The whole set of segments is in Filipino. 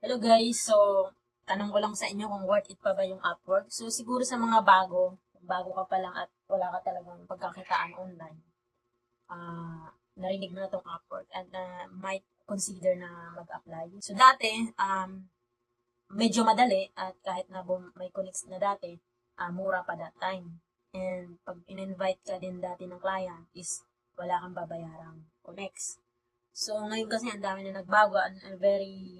Hello guys, so tanong ko lang sa inyo kung worth it pa ba yung Upwork. So siguro sa mga bago, bago ka pa lang at wala ka talagang pagkakitaan online, ah narinig mo na tong Upwork and uh, might consider na mag-apply. So dati, um, medyo madali at kahit na may connects na dati, ah, mura pa that time. And pag in-invite ka din dati ng client is wala kang babayarang connects. So ngayon kasi ang dami na nagbago and very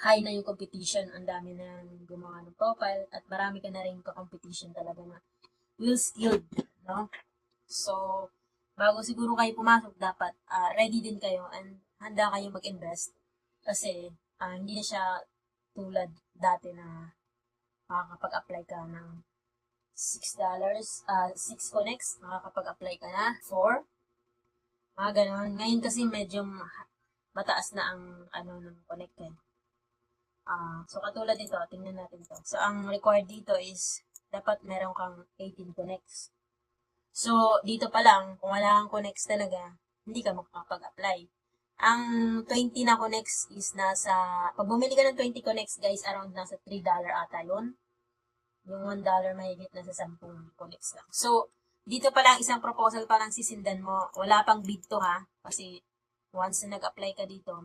high na yung competition, ang dami na gumawa ng profile, at marami ka na rin ka-competition talaga na will skilled, no? So, bago siguro kayo pumasok, dapat ah, ready din kayo and handa kayo mag-invest kasi ah, hindi na siya tulad dati na makakapag-apply ka ng $6, ah 6 connects, makakapag-apply ka na 4, mga ganon. Ngayon kasi medyo ma- mataas na ang ano ng connect eh. Ah, so katulad nito, tingnan natin to. So ang required dito is dapat meron kang 18 connects. So dito pa lang, kung wala kang connects talaga, hindi ka makakapag-apply. Ang 20 na connects is nasa, pag bumili ka ng 20 connects guys, around nasa $3 ata yun. Yung $1 mahigit na sa 10 connects lang. So, dito pa lang isang proposal pa lang sisindan mo. Wala pang bid to ha. Kasi once na nag-apply ka dito,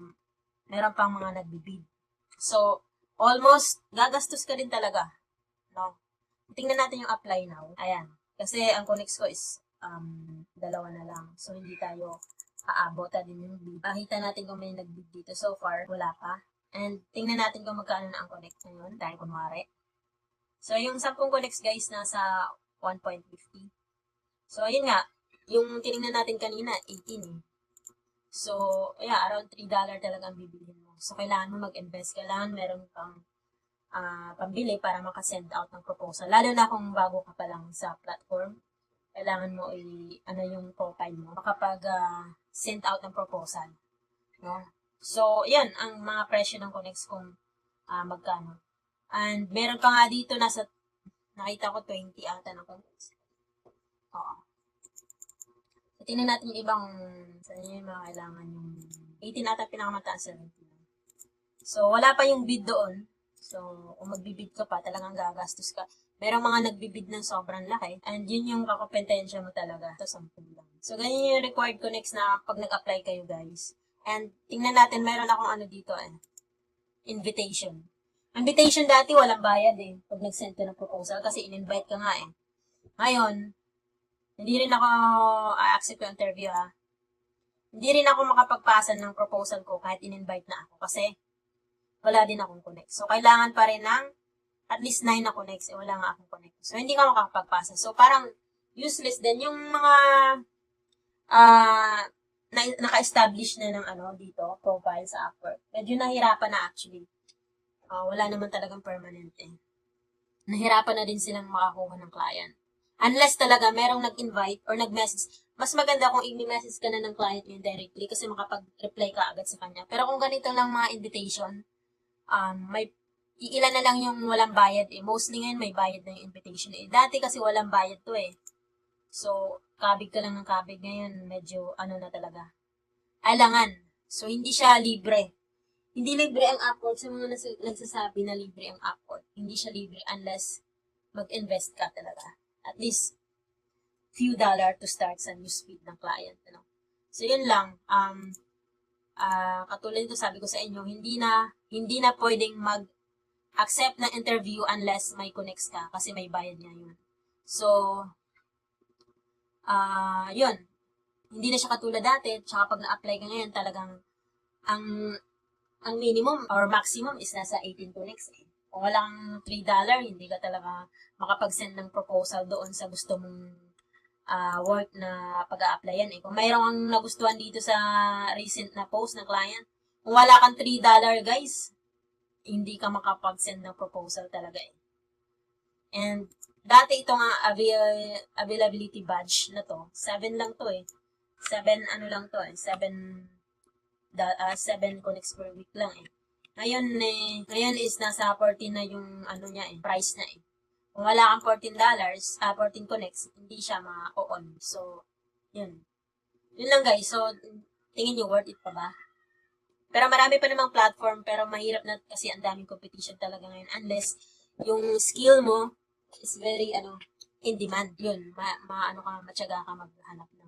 meron pang mga nagbibid. So, almost gagastos ka din talaga. No? Tingnan natin yung apply now. Ayan. Kasi ang connects ko is um, dalawa na lang. So, hindi tayo aabot din yung bid. Makita natin kung may nagbid dito. So far, wala pa. And tingnan natin kung magkano na ang connect ngayon. Dahil kunwari. So, yung 10 connects guys, nasa 1.50. So, ayun nga. Yung tinignan natin kanina, 18 eh. So, yeah, around $3 talaga ang bibilihin. So, kailangan mo mag-invest. Kailangan meron kang ah, pambili para makasend out ng proposal. Lalo na kung bago ka pa lang sa platform, kailangan mo i ano yung profile mo makapag ah, send out ng proposal. No? So, yan ang mga presyo ng Connects kung ah, magkano. And meron pa nga dito nasa nakita ko 20 ata ng Connects. Oo. So, tingnan natin yung ibang saan yung mga kailangan yung 18 ata pinakamataas 70. So, wala pa yung bid doon. So, kung magbibid ka pa, talagang gagastos ka. Merong mga nagbibid ng sobrang laki. And yun yung kakompetensya mo talaga. Ito, 10 lang. So, ganyan yung required connects na pag nag-apply kayo, guys. And tingnan natin, meron akong ano dito eh. Invitation. Invitation dati, walang bayad eh. Pag nag-send ka ng proposal kasi in-invite ka nga eh. Ngayon, hindi rin ako a-accept yung interview ha. Hindi rin ako makapagpasa ng proposal ko kahit in-invite na ako kasi wala din akong connect. So, kailangan pa rin ng at least 9 na connects. Eh, wala nga akong connect. So, hindi ka makakapagpasa. So, parang useless din. Yung mga ah na, naka-establish na ng ano dito, profile sa Upwork. Medyo nahirapan na actually. Ah, wala naman talagang permanent eh. Nahirapan na din silang makakuha ng client. Unless talaga merong nag-invite or nag-message. Mas maganda kung i-message ka na ng client yun directly kasi makapag-reply ka agad sa kanya. Pero kung ganito lang mga invitation, um, may iilan na lang yung walang bayad eh. Mostly ngayon may bayad na yung invitation eh. Dati kasi walang bayad to eh. So, kabig ka lang ng kabig. Ngayon, medyo ano na talaga. Alangan. So, hindi siya libre. Hindi libre ang Upwork. Sa mga nagsasabi na libre ang Upwork. Hindi siya libre unless mag-invest ka talaga. At least, few dollar to start sa newsfeed ng client. Ano? So, yun lang. Um, ah katulad nito sabi ko sa inyo, hindi na hindi na pwedeng mag-accept ng interview unless may connects ka kasi may bayad nga yun. So, ah yun. Hindi na siya katulad dati. Tsaka pag na-apply ka ngayon, talagang ang ang minimum or maximum is nasa 18 connects eh. Kung walang $3, hindi ka talaga makapag-send ng proposal doon sa gusto mong ah, work na pag-a-applyan eh. Kung mayroong ang nagustuhan dito sa recent na post ng client, kung wala kang $3 guys, hindi ka makapag-send ng proposal talaga eh. And dati ito nga avail, availability badge na to, 7 lang to eh. 7 ano lang to eh, 7 da, ah, 7 connects per week lang eh. Ngayon eh, ngayon is nasa 14 na yung ano niya eh, price na eh. Kung wala kang $14, ah, 14 connects, hindi siya ma-on. So, yun. Yun lang guys. So, tingin nyo worth it pa ba? Pero marami pa namang platform, pero mahirap na kasi ang daming competition talaga ngayon. Unless yung skill mo is very, ano, in demand. Yun, ma, ma ano ka, matyaga ka maghanap ng